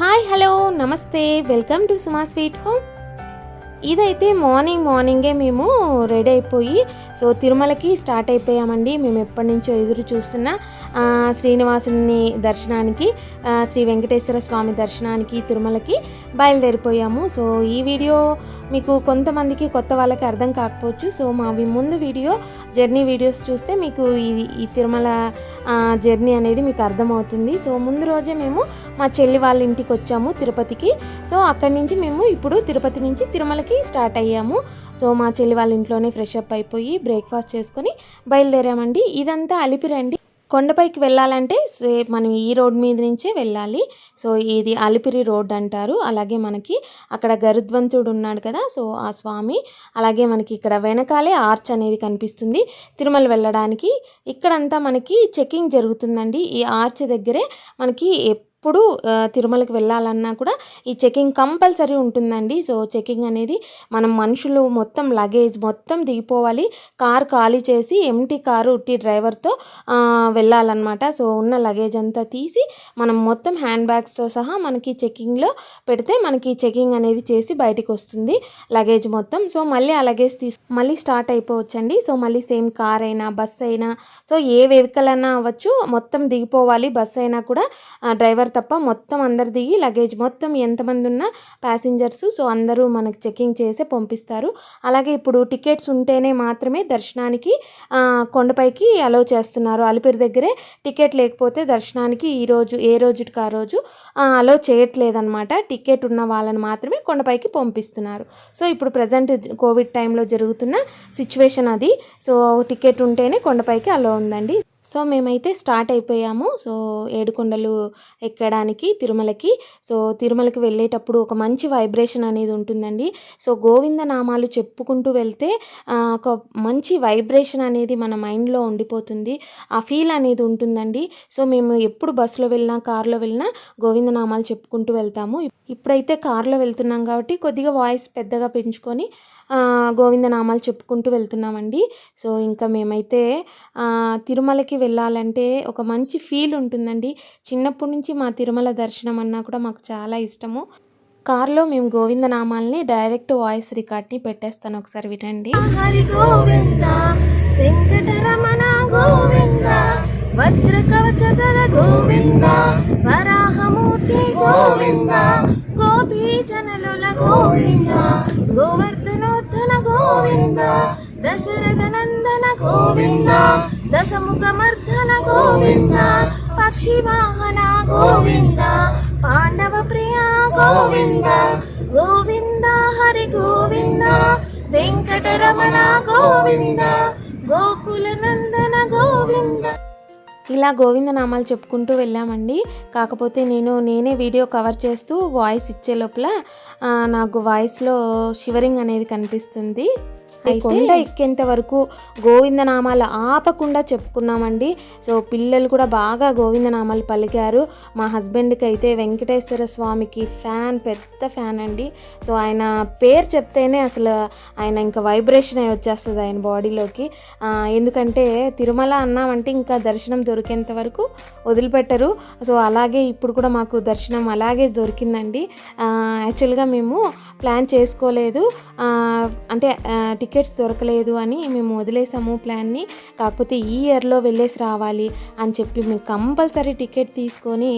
Hi hello నమస్తే welcome to Suma sweet home. ఇదైతే morning మార్నింగే మేము రెడీ అయిపోయి సో తిరుమలకి స్టార్ట్ అయిపోయామండి. మేము ఎప్పటి నుంచో ఎదురు చూస్తున్న శ్రీనివాసుని దర్శనానికి శ్రీ వెంకటేశ్వర స్వామి దర్శనానికి తిరుమలకి బయలుదేరిపోయాము. సో ఈ వీడియో మీకు కొంతమందికి కొత్త వాళ్ళకి అర్థం కాకపోవచ్చు. సో మావి ముందు వీడియో జర్నీ వీడియోస్ చూస్తే మీకు ఈ ఈ తిరుమల జర్నీ అనేది మీకు అర్థమవుతుంది. సో ముందు రోజే మేము మా చెల్లి వాళ్ళ ఇంటికి వచ్చాము తిరుపతికి. సో అక్కడి నుంచి మేము ఇప్పుడు తిరుపతి నుంచి తిరుమలకి స్టార్ట్ అయ్యాము. సో మా చెల్లి వాళ్ళ ఇంట్లోనే ఫ్రెష్ అప్ అయిపోయి బ్రేక్ఫాస్ట్ చేసుకొని బయలుదేరామండి. ఇదంతా అలిపిరండి. కొండపైకి వెళ్ళాలంటే సే- మనం ఈ రోడ్ మీద నుంచే వెళ్ళాలి. సో ఇది అలిపిరి రోడ్ అంటారు. అలాగే మనకి అక్కడ గరుద్వంతుడు ఉన్నాడు కదా సో ఆ స్వామి. అలాగే మనకి ఇక్కడ వెనకాలే ఆర్చ్ అనేది కనిపిస్తుంది. తిరుమల వెళ్ళడానికి. ఇక్కడంతా మనకి చెకింగ్ జరుగుతుందండి. ఈ ఆర్చ్ దగ్గరే మనకి ఎప్పుడు తిరుమలకి వెళ్ళాలన్నా కూడా ఈ చెకింగ్ కంపల్సరీ ఉంటుందండి. సో చెకింగ్ అనేది మనం మనుషులు మొత్తం లగేజ్ మొత్తం దిగిపోవాలి. కార్ ఖాళీ చేసి ఎంటీ కారు ఉట్టి డ్రైవర్తో వెళ్ళాలన్నమాట. సో ఉన్న లగేజ్ అంతా తీసి మనం మొత్తం హ్యాండ్ బ్యాగ్స్తో సహా మనకి చెకింగ్లో పెడితే మనకి చెకింగ్ అనేది చేసి బయటికి వస్తుంది లగేజ్ మొత్తం. సో మళ్ళీ ఆ లగేజ్ తీసు మళ్ళీ స్టార్ట్ అయిపోవచ్చండి. సో మళ్ళీ సేమ్ కార్ అయినా బస్ అయినా సో ఏ వెహికల్ అయినా అవ్వచ్చు. మొత్తం దిగిపోవాలి. బస్ అయినా కూడా డ్రైవర్ డ్రైవర్ తప్ప మొత్తం అందరు దిగి లగేజ్ మొత్తం ఎంతమంది ఉన్నా ప్యాసింజర్స్ సో అందరూ మనకు చెకింగ్ చేసి పంపిస్తారు. అలాగే ఇప్పుడు టికెట్స్ ఉంటేనే మాత్రమే దర్శనానికి కొండపైకి అలో చేస్తున్నారు. అలిపిరి దగ్గరే టికెట్ లేకపోతే దర్శనానికి ఈరోజు ఏ రోజుకి ఆ రోజు అలో చేయట్లేదన్నమాట. టికెట్ ఉన్న వాళ్ళని మాత్రమే కొండపైకి పంపిస్తున్నారు. సో ఇప్పుడు ప్రజెంట్ కోవిడ్ టైంలో జరుగుతున్న సిచ్యువేషన్ అది. సో టికెట్ ఉంటేనే కొండపైకి అలో ఉందండి. సో మేమైతే స్టార్ట్ అయిపోయాము. సో ఏడుకొండలు ఎక్కడానికి తిరుమలకి. సో తిరుమలకి వెళ్ళేటప్పుడు ఒక మంచి వైబ్రేషన్ అనేది ఉంటుందండి. సో గోవింద నామాలు చెప్పుకుంటూ వెళ్తే ఒక మంచి వైబ్రేషన్ అనేది మన మైండ్లో ఉండిపోతుంది. ఆ ఫీల్ అనేది ఉంటుందండి. సో మేము ఎప్పుడు బస్సులో వెళ్ళినా కారులో వెళ్ళినా గోవింద నామాలు చెప్పుకుంటూ వెళ్తాము. ఇప్పుడైతే కారులో వెళ్తున్నాం కాబట్టి కొద్దిగా వాయిస్ పెద్దగా పెంచుకొని గోవిందనామాలు చెప్పుకుంటూ వెళ్తున్నామండి. సో ఇంకా మేమైతే తిరుమలకి వెళ్ళాలంటే ఒక మంచి ఫీల్ ఉంటుందండి. చిన్నప్పటి నుంచి మా తిరుమల దర్శనం అన్నా కూడా మాకు చాలా ఇష్టము. కార్లో మేము గోవిందనామాల్ని డైరెక్ట్ వాయిస్ రికార్డ్ని పెట్టేస్తాను ఒకసారి వినండి. హరి గోవింద వెంకటరమణ గోవింద వజ్ర కవచధర గోవింద వరాహమూర్తి గోవింద గోపీజనలుల గోవింద గోవింద. దశరథ నందన గోవింద. దశముఖమర్ధన గోవింద. పక్షి వాహన గోవింద. పాండవ ప్రియ గోవింద. గోవింద. హరి గోవింద. వెంకటరమణ గోవింద. గోకుల నందన ఇలా గోవింద నామాలు చెప్పుకుంటూ వెళ్ళామండి. కాకపోతే నేను నేనే వీడియో కవర్ చేస్తూ వాయిస్ ఇచ్చే లోపల నాకు వాయిస్లో షివరింగ్ అనేది కనిపిస్తుంది. కొండ ఎక్కేంత వరకు గోవింద నామాలు ఆపకుండా చెప్పుకున్నామండి. సో పిల్లలు కూడా బాగా గోవింద నామాలు పలికారు. మా హస్బెండ్కి అయితే వెంకటేశ్వర స్వామికి ఫ్యాన్ పెద్ద ఫ్యాన్ అండి. సో ఆయన పేరు చెప్తేనే అసలు ఆయన ఇంకా వైబ్రేషన్ అయి వచ్చేస్తుంది ఆయన బాడీలోకి. ఎందుకంటే తిరుమల అన్నామంటే ఇంకా దర్శనం దొరికేంత వరకు వదిలిపెట్టరు. సో అలాగే ఇప్పుడు కూడా మాకు దర్శనం అలాగే దొరికిందండి. యాక్చువల్గా మేము ప్లాన్ చేసుకోలేదు. అంటే టికెట్స్ దొరకలేదు అని మేము వదిలేసాము ప్లాన్ని. కాకపోతే ఈ ఇయర్లో వెళ్ళేసి రావాలి అని చెప్పి మేము కంపల్సరీ టికెట్ తీసుకొని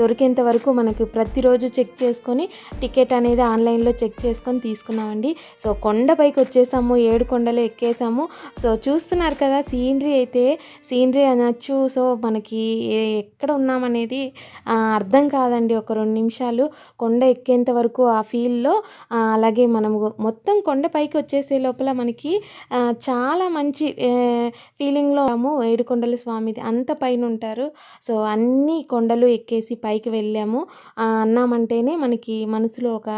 దొరికేంత వరకు మనకు ప్రతిరోజు చెక్ చేసుకొని టికెట్ అనేది ఆన్లైన్లో చెక్ చేసుకొని తీసుకున్నామండి. సో కొండపైకి వచ్చేసాము ఏడు కొండలు ఎక్కేసాము. సో చూస్తున్నారు కదా సీనరీ అయితే సీనరీ అనొచ్చు. సో మనకి ఎక్కడ ఉన్నామనేది అర్థం కాదండి ఒక రెండు నిమిషాలు. కొండ ఎక్కేంత వరకు ఆ ఫీల్లో అలాగే మనము మొత్తం కొండపైకి వచ్చేసే లోపల మనకి చాలా మంచి ఫీలింగ్లో ఉన్నాము ఏడుకొండల స్వామిది. అంత పైన ఉంటారు సో అన్ని కొండలు ఎక్కేసి పైకి వెళ్ళాము. అన్నామంటేనే మనకి మనసులో ఒక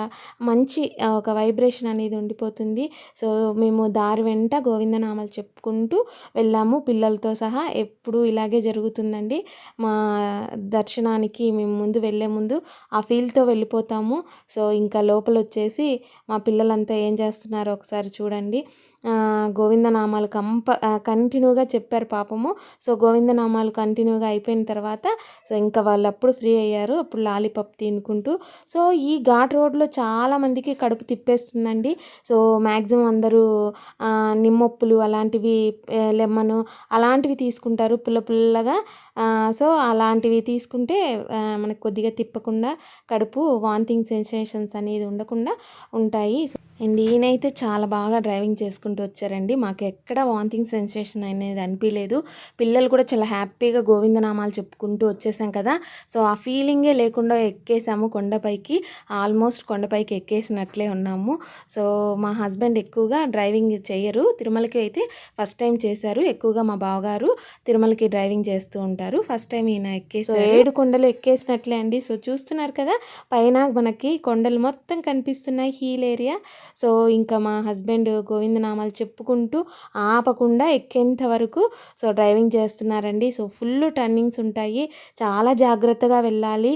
మంచి ఒక వైబ్రేషన్ అనేది ఉండిపోతుంది. సో మేము దారి వెంట గోవిందనామాలు చెప్పుకుంటూ వెళ్ళాము. పిల్లలతో సహా ఎప్పుడు ఇలాగే జరుగుతుందండి. మా దర్శనానికి మేము ముందు వెళ్ళే ముందు ఆ ఫీల్తో వెళ్ళిపోతాము. సో ఇంకా లోపల వచ్చేసి మా పిల్లలంతా ఏం చేస్తున్నారో ఒకసారి చూడండి. గోవిందనామాలు కంప కంటిన్యూగా చెప్పారు పాపము. సో గోవిందనామాలు కంటిన్యూగా అయిపోయిన తర్వాత సో ఇంకా వాళ్ళు అప్పుడు ఫ్రీ అయ్యారు. అప్పుడు లాలీపాప్ తినుకుంటూ. సో ఈ ఘాట్ రోడ్లో చాలామందికి కడుపు తిప్పేస్తుందండి. సో మ్యాక్సిమం అందరూ నిమ్మప్పులు నిమ్మొప్పులు అలాంటివి ఆ, అలాంటివి తీసుకుంటారు. పుల్ల పుల్లగా సో అలాంటివి తీసుకుంటే మనకు కొద్దిగా తిప్పకుండా కడుపు వాంతింగ్ సెన్సేషన్స్ అనేది ఉండకుండా ఉంటాయి. అండ్ ఈయనైతే చాలా బాగా డ్రైవింగ్ చేసుకుంటూ వచ్చారండి. మాకు ఎక్కడ వాంతింగ్ సెన్సేషన్ అనేది అనిపించలేదు పిల్లలు కూడా చాలా హ్యాపీగా గోవిందనామాలు చెప్పుకుంటూ వచ్చేసాం కదా. సో ఆ ఫీలింగే లేకుండా ఎక్కేసాము కొండపైకి. ఆల్మోస్ట్ కొండపైకి ఎక్కేసినట్లే ఉన్నాము. సో మా హస్బెండ్ ఎక్కువగా డ్రైవింగ్ చేయరు. తిరుమలకి అయితే ఫస్ట్ టైం చేశారు. ఎక్కువగా మా బావగారు తిరుమలకి డ్రైవింగ్ చేస్తూ ఉంటారు. ఫస్ట్ టైం ఈయన ఎక్కేసి ఏడు కొండలు ఎక్కేసినట్లే అండి. సో చూస్తున్నారు కదా పైన మనకి కొండలు మొత్తం కనిపిస్తున్నాయి హీల్ ఏరియా. సో ఇంకా మా హస్బెండ్ గోవిందనామాలు చెప్పుకుంటూ ఆపకుండా ఎక్కేంత వరకు సో డ్రైవింగ్ చేస్తున్నారండి. సో ఫుల్ టర్నింగ్స్ ఉంటాయి. చాలా జాగ్రత్తగా వెళ్ళాలి.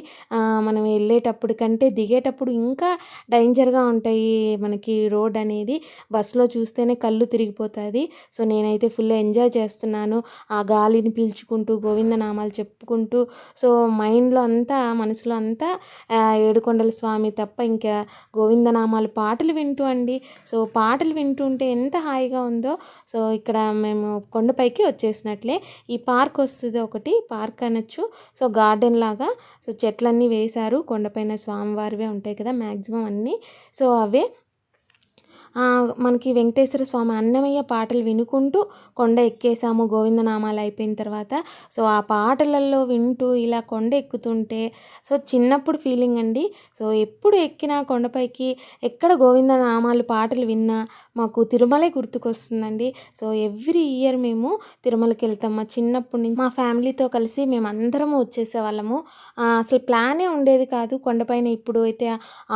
మనం వెళ్ళేటప్పుడు కంటే దిగేటప్పుడు ఇంకా డేంజర్గా ఉంటాయి మనకి రోడ్ అనేది. బస్సులో చూస్తేనే కళ్ళు తిరిగిపోతుంది. సో నేనైతే ఫుల్ ఎంజాయ్ చేస్తున్నాను. ఆ గాలిని పీల్చుకుంటూ నామాలు చెప్పుకుంటూ సో మైండ్లో అంతా మనసులో అంతా ఏడుకొండల స్వామి తప్ప ఇంకా గోవిందనామాలు పాటలు వింటూ అండి. సో పాటలు వింటూ ఉంటే ఎంత హాయిగా ఉందో సో ఇక్కడ మేము కొండపైకి వచ్చేసినట్లే. ఈ పార్క్ వస్తుంది ఒకటి పార్క్ అనొచ్చు. సో గార్డెన్ లాగా సో చెట్లన్నీ వేశారు. కొండపైన స్వామివారివే ఉంటాయి కదా మ్యాక్సిమం అన్నీ. సో అవే మనకి వెంకటేశ్వర స్వామి అన్నమయ్య పాటలు వినుకుంటూ కొండ ఎక్కేసాము గోవిందనామాలు అయిపోయిన తర్వాత. సో ఆ పాటలలో వింటూ ఇలా కొండ ఎక్కుతుంటే సో చిన్నప్పుడు ఫీలింగ్ అండి. సో ఎప్పుడు ఎక్కినా కొండపైకి ఎక్కడ గోవిందనామాలు పాటలు విన్నా మాకు తిరుమలే గుర్తుకొస్తుందండి. సో ఎవ్రీ ఇయర్ మేము తిరుమలకి వెళ్తాం మా చిన్నప్పటి నుంచి మా ఫ్యామిలీతో కలిసి మేము అందరము వచ్చేసేవాళ్ళము అసలు ప్లానే ఉండేది కాదు. కొండపైన ఇప్పుడు అయితే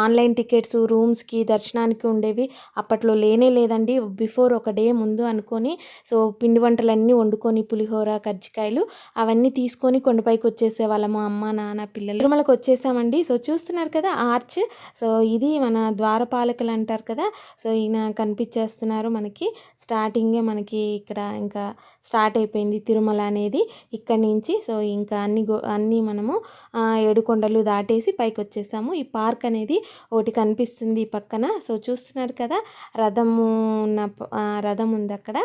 ఆన్లైన్ టికెట్స్ రూమ్స్కి దర్శనానికి ఉండేవి. అప్పట్లో లేనే లేదండి. బిఫోర్ ఒక డే ముందు అనుకొని సో పిండి వంటలన్నీ వండుకొని పులిహోర కజ్జికాయలు అవన్నీ తీసుకొని కొండపైకి వచ్చేసే వాళ్ళము అమ్మ నాన్న పిల్లలు తిరుమలకు వచ్చేసామండి. సో చూస్తున్నారు కదా ఆర్చ్. సో ఇది మన ద్వారపాలకులు అంటారు కదా. సో ఈయన ఇచ్చేస్తున్నారు మనకి. స్టార్టింగే మనకి ఇక్కడ ఇంకా స్టార్ట్ అయిపోయింది తిరుమల అనేది ఇక్కడి నుంచి. సో ఇంకా అన్ని గో అన్నీ మనము ఏడుకొండలు దాటేసి పైకి వచ్చేసాము ఈ పార్క్ అనేది ఒకటి కనిపిస్తుంది పక్కన. సో చూస్తున్నారు కదా రథము ఉన్న రథం ఉంది అక్కడ.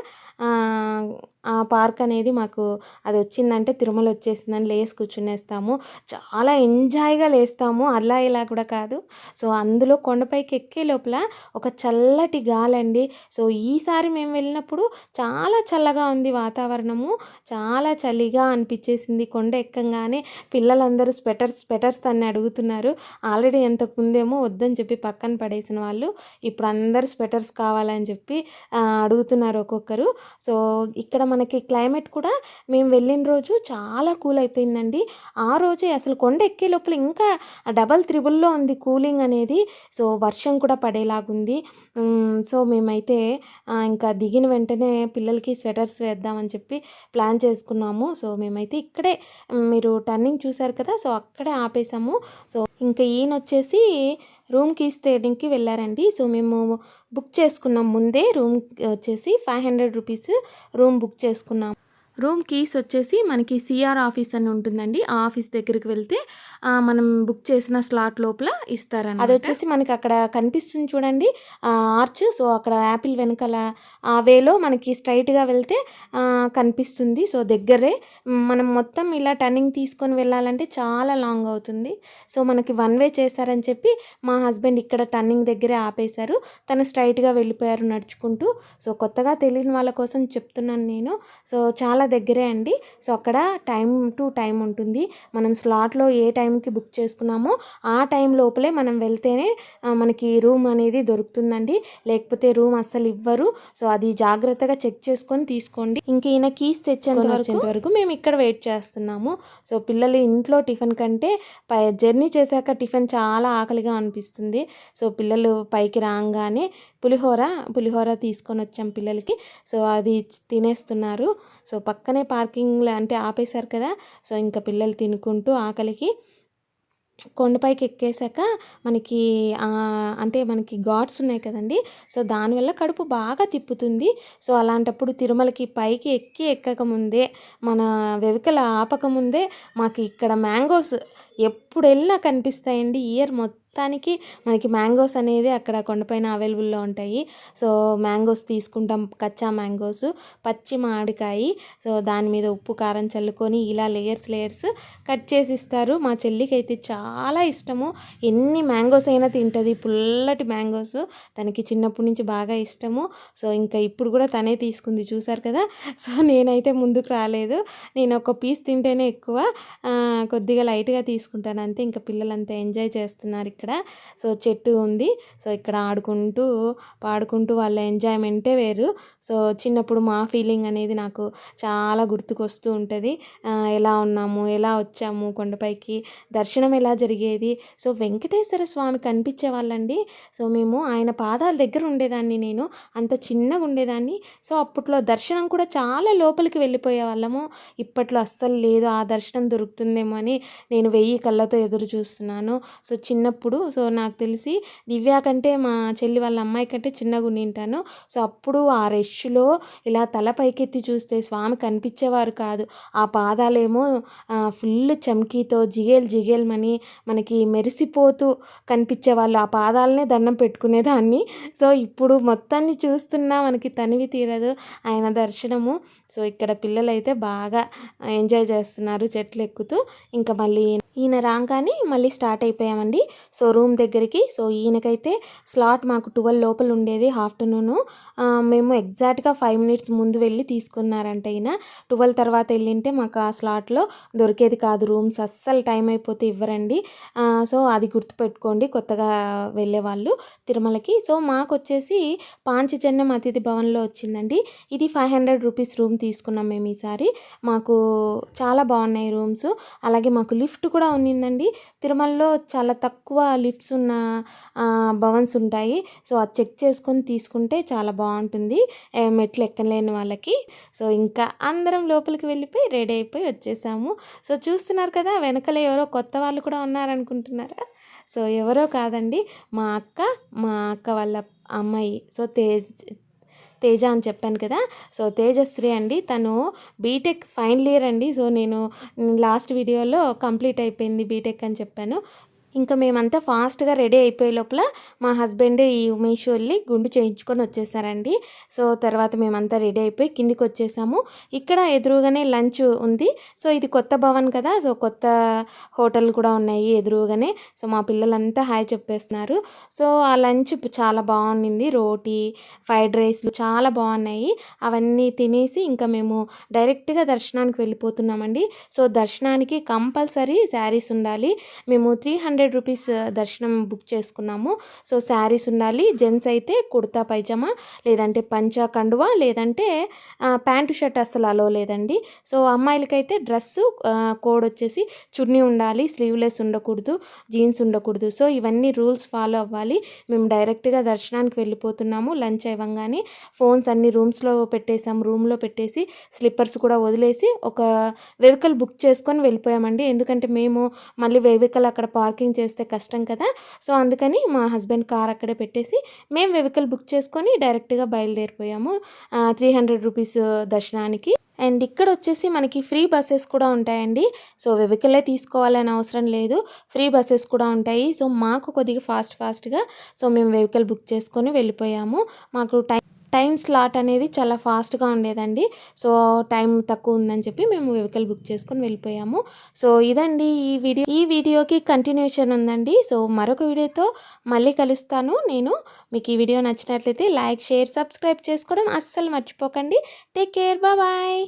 ఆ, పార్క్ అనేది మాకు అది వచ్చిందంటే తిరుమల వచ్చేసిందని లేసి కూర్చునేస్తాము. చాలా ఎంజాయ్గా లేస్తాము. అలా ఇలా కూడా కాదు. సో అందులో కొండపైకి ఎక్కే లోపల ఒక చల్లటి గాలండి. సో ఈసారి మేము వెళ్ళినప్పుడు చాలా చల్లగా ఉంది వాతావరణము. చాలా చలిగా అనిపించేసింది కొండ ఎక్కంగానే. పిల్లలందరూ స్వెటర్స్ స్వెటర్స్ అని అడుగుతున్నారు. ఆల్రెడీ ఎంతకు ముందేమో వద్దని చెప్పి పక్కన పడేసిన వాళ్ళు ఇప్పుడు అందరు స్వెటర్స్ కావాలని చెప్పి అడుగుతున్నారు ఒక్కొక్కరు. సో ఇక్కడ మనకి క్లైమేట్ కూడా మేము వెళ్ళిన రోజు చాలా కూల్ అయిపోయిందండి. ఆ రోజే అసలు కొండ ఎక్కే లోపల ఇంకా డబల్ త్రిబుల్లో ఉంది కూలింగ్ అనేది. సో వర్షం కూడా పడేలాగుంది. సో మేమైతే ఇంకా దిగిన వెంటనే పిల్లలకి స్వెటర్స్ వేద్దామని చెప్పి ప్లాన్ చేసుకున్నాము. సో మేమైతే ఇక్కడే మీరు టర్నింగ్ చూశారు కదా సో అక్కడే ఆపేసాము. సో ఇంకా ఈయన వచ్చేసి రూమ్ కీస్ తీయడానికి వెళ్ళారండి. సో మేము బుక్ చేసుకున్నాం ముందే రూమ్ వచ్చేసి five hundred rupees room book చేసుకున్నాం. రూమ్ కీస్ వచ్చేసి మనకి సిఆర్ ఆఫీస్ అని ఉంటుందండి. ఆ ఆఫీస్ దగ్గరికి వెళ్తే మనం బుక్ చేసిన స్లాట్ లోపల ఇస్తారని అది వచ్చేసి మనకి అక్కడ కనిపిస్తుంది చూడండి. ఆర్చ్. సో అక్కడ యాపిల్ వెనకాల ఆ వేలో మనకి స్ట్రైట్గా వెళ్తే కనిపిస్తుంది. సో దగ్గరే. మనం మొత్తం ఇలా టర్నింగ్ తీసుకొని వెళ్ళాలంటే చాలా లాంగ్ అవుతుంది. సో మనకి వన్ వే చేశారని చెప్పి మా హస్బెండ్ ఇక్కడ టర్నింగ్ దగ్గరే ఆపేశారు. తను స్ట్రైట్గా వెళ్ళిపోయారు నడుచుకుంటూ. సో కొత్తగా తెలియని వాళ్ళ కోసం చెప్తున్నాను నేను. సో చాలా దగ్గరే అండి. సో అక్కడ టైం టు టైం ఉంటుంది. మనం స్లాట్లో ఏ టైంకి బుక్ చేసుకున్నామో ఆ టైం లోపలే మనం వెళ్తేనే మనకి రూమ్ అనేది దొరుకుతుందండి. లేకపోతే రూమ్ అస్సలు ఇవ్వరు. సో అది జాగ్రత్తగా చెక్ చేసుకొని తీసుకోండి. ఇంక ఈయన కీస్ తెచ్చేంత వరకు మేము ఇక్కడ వెయిట్ చేస్తున్నాము. సో పిల్లలు ఇంట్లో టిఫిన్ కంటే పై జర్నీ చేశాక టిఫిన్ చాలా ఆకలిగా అనిపిస్తుంది. సో పిల్లలు పైకి రాగానే పులిహోర పులిహోర తీసుకొని వచ్చాం పిల్లలకి. సో అది తినేస్తున్నారు. సో పక్కనే పార్కింగ్లో అంటే ఆపేశారు కదా. సో ఇంకా పిల్లలు తినుకుంటూ ఆకలికి కొండపైకి ఎక్కేసాక మనకి అంటే మనకి ఘాట్స్ ఉన్నాయి కదండి. సో దానివల్ల కడుపు బాగా తిప్పుతుంది. సో అలాంటప్పుడు తిరుమలకి పైకి ఎక్కి ఎక్కక ముందే మన వెవికల ఆపకముందే మాకు ఇక్కడ మ్యాంగోస్ ఎప్పుడు వెళ్ళినా కనిపిస్తాయండి. ఇయర్ మొత్తం మొత్తానికి మనకి మ్యాంగోస్ అనేది అక్కడ కొండపైన అవైలబుల్లో ఉంటాయి. సో మ్యాంగోస్ తీసుకుంటాం. కచ్చా మ్యాంగోస్ పచ్చి మామిడికాయ. సో దాని మీద ఉప్పు కారం చల్లుకొని ఇలా లేయర్స్ లేయర్స్ కట్ చేసి ఇస్తారు. మా చెల్లికి అయితే చాలా ఇష్టము. ఎన్ని మ్యాంగోస్ అయినా తింటుంది. పుల్లటి మ్యాంగోస్ తనకి చిన్నప్పటి నుంచి బాగా ఇష్టము. సో ఇంకా ఇప్పుడు కూడా తనే తీసుకుంది. చూసారు కదా? సో నేనైతే ముందుకు రాలేదు. నేను ఒక పీస్ తింటేనే ఎక్కువ కొద్దిగా లైట్గా తీసుకుంటాను అంతే. ఇంకా పిల్లలంతా ఎంజాయ్ చేస్తున్నారు. ఇక్కడ. సో చెట్టు ఉంది. సో ఇక్కడ ఆడుకుంటూ పాడుకుంటూ వాళ్ళ ఎంజాయ్మెంటే వేరు. సో చిన్నప్పుడు మా ఫీలింగ్ అనేది నాకు చాలా గుర్తుకొస్తూ ఉంటుంది. ఎలా ఉన్నాము ఎలా వచ్చాము కొండపైకి దర్శనం ఎలా జరిగేది. సో వెంకటేశ్వర స్వామి కనిపించే వాళ్ళండి. సో మేము ఆయన పాదాల దగ్గర ఉండేదాన్ని నేను. అంత చిన్నగా ఉండేదాన్ని. సో అప్పట్లో దర్శనం కూడా చాలా లోపలికి వెళ్ళిపోయే వాళ్ళము. ఇప్పట్లో అస్సలు లేదు ఆ దర్శనం దొరుకుతుందేమో అని నేను వెయ్యి కళ్ళతో ఎదురు చూస్తున్నాను. సో చిన్నప్పుడు సో నాకు తెలిసి దివ్య కంటే మా చెల్లి వాళ్ళ అమ్మాయి కంటే చిన్నగా ఉండింటాను సో అప్పుడు ఆ రష్లో ఇలా తల పైకెత్తి చూస్తే స్వామి కనిపించేవారు కాదు. ఆ పాదాలేమో ఫుల్ చమ్కీతో జిగేల్ జిగేల్మని మనకి మెరిసిపోతూ కనిపించేవాళ్ళు. ఆ పాదాలనే దండం పెట్టుకునేదాన్ని. సో ఇప్పుడు మొత్తాన్ని చూస్తున్నా మనకి తనివి తీరదు. ఆయన దర్శనము. సో ఇక్కడ పిల్లలైతే బాగా ఎంజాయ్ చేస్తున్నారు చెట్లు ఎక్కుతూ ఇంకా మళ్ళీ ఈయన రాగానే మళ్ళీ స్టార్ట్ అయిపోయామండి. సో సో రూమ్ దగ్గరికి. సో ఈయనకైతే స్లాట్ మాకు ట్వెల్వ్ లోపల ఉండేది ఆఫ్టర్నూన్. మేము ఎగ్జాక్ట్గా ఫైవ్ మినిట్స్ ముందు వెళ్ళి తీసుకున్నారంటే ఈయన. ట్వెల్వ్ తర్వాత వెళ్ళింటే మాకు ఆ స్లాట్లో దొరికేది కాదు రూమ్స్. అస్సలు టైం అయిపోతే ఇవ్వరండి. సో అది గుర్తుపెట్టుకోండి కొత్తగా వెళ్ళే వాళ్ళు తిరుమలకి. సో మాకు వచ్చేసి పాంచజన్యం అతిథి భవన్లో వచ్చిందండి. ఇది ఫైవ్ హండ్రెడ్ రూపీస్ రూమ్ తీసుకున్నాం మేము ఈసారి. మాకు చాలా బాగున్నాయి రూమ్స్. అలాగే మాకు లిఫ్ట్ కూడా ఉన్నిందండి. తిరుమలలో చాలా తక్కువ లిఫ్ట్స్ ఉన్న భవన్స్ ఉంటాయి. సో అది చెక్ చేసుకొని తీసుకుంటే చాలా బాగుంటుంది. మెట్లు ఎక్కలేని వాళ్ళకి. సో ఇంకా అందరం లోపలికి వెళ్ళిపోయి రెడీ అయిపోయి వచ్చేసాము. సో చూస్తున్నారు కదా వెనకల ఎవరో కొత్త వాళ్ళు కూడా ఉన్నారనుకుంటున్నారా? సో ఎవరో కాదండి మా అక్క మా అక్క వాళ్ళ అమ్మాయి. సో తేజ్ తేజ అని చెప్పాను కదా సో తేజశ్రీ అండి. తను బీటెక్ ఫైనల్ ఇయర్ అండి. సో నేను లాస్ట్ వీడియోలో కంప్లీట్ అయిపోయింది బీటెక్ అని చెప్పాను. ఇంకా మేమంతా ఫాస్ట్గా రెడీ అయిపోయే లోపల మా హస్బెండ్ ఈ ఉమేష్ వెళ్ళి గుండు చేయించుకొని వచ్చేసారండి. సో తర్వాత మేమంతా రెడీ అయిపోయి కిందికి వచ్చేసాము ఇక్కడ ఎదురుగానే లంచ్ ఉంది. సో ఇది కొత్త భవన్ కదా సో కొత్త హోటల్ కూడా ఉన్నాయి ఎదురుగానే. సో మా పిల్లలంతా హాయ్ చెప్పేస్తున్నారు. సో ఆ లంచ్ చాలా బాగుండింది. రోటీ ఫ్రైడ్ రైస్లు చాలా బాగున్నాయి. అవన్నీ తినేసి ఇంకా మేము డైరెక్ట్గా దర్శనానికి వెళ్ళిపోతున్నామండి. సో దర్శనానికి కంపల్సరీ శారీస్ ఉండాలి. మేము త్రీ హండ్రెడ్ హండ్రెడ్ రూపీస్ దర్శనం బుక్ చేసుకున్నాము. సో శారీస్ ఉండాలి జెంట్స్ అయితే కుర్తా పైజామా లేదంటే పంచా కండువా లేదంటే ప్యాంటు షర్ట్ అస్సలు అలో లేదండి. సో అమ్మాయిలకైతే డ్రెస్సు కోడ్ వచ్చేసి చున్నీ ఉండాలి స్లీవ్లెస్ ఉండకూడదు జీన్స్ ఉండకూడదు. సో ఇవన్నీ రూల్స్ ఫాలో అవ్వాలి. మేము డైరెక్ట్గా దర్శనానికి వెళ్ళిపోతున్నాము లంచ్ అవ్వగానే. ఫోన్స్ అన్ని రూమ్స్లో పెట్టేసాం రూమ్లో పెట్టేసి స్లిప్పర్స్ కూడా వదిలేసి ఒక వెహికల్ బుక్ చేసుకొని వెళ్ళిపోయామండి. ఎందుకంటే మేము మళ్ళీ వెహికల్ అక్కడ పార్కింగ్ చేస్తే కష్టం కదా. సో అందుకని మా హస్బెండ్ కార్ అక్కడే పెట్టేసి మేము వెహికల్ బుక్ చేసుకొని డైరెక్ట్గా బయలుదేరిపోయాము. త్రీ హండ్రెడ్ రూపీస్ దర్శనానికి. అండ్ ఇక్కడ వచ్చేసి మనకి ఫ్రీ బస్సెస్ కూడా ఉంటాయండి. సో వెహికలే తీసుకోవాలని అవసరం లేదు. ఫ్రీ బస్సెస్ కూడా ఉంటాయి. సో మాకు కొద్దిగా ఫాస్ట్ ఫాస్ట్గా సో మేము వెహికల్ బుక్ చేసుకొని వెళ్ళిపోయాము. మాకు టైం టైం స్లాట్ అనేది చాలా ఫాస్ట్గా ఉండేదండి. సో టైం తక్కువ ఉందని చెప్పి మేము వెహికల్ బుక్ చేసుకొని వెళ్ళిపోయాము. సో ఇదండి ఈ వీడియో. ఈ వీడియోకి కంటిన్యూషన్ ఉందండి. సో మరొక వీడియోతో మళ్ళీ కలుస్తాను. నేను మీకు ఈ వీడియో నచ్చినట్లయితే లైక్ షేర్ సబ్స్క్రైబ్ చేసుకోవడం అస్సలు మర్చిపోకండి. Take care. బాయ్.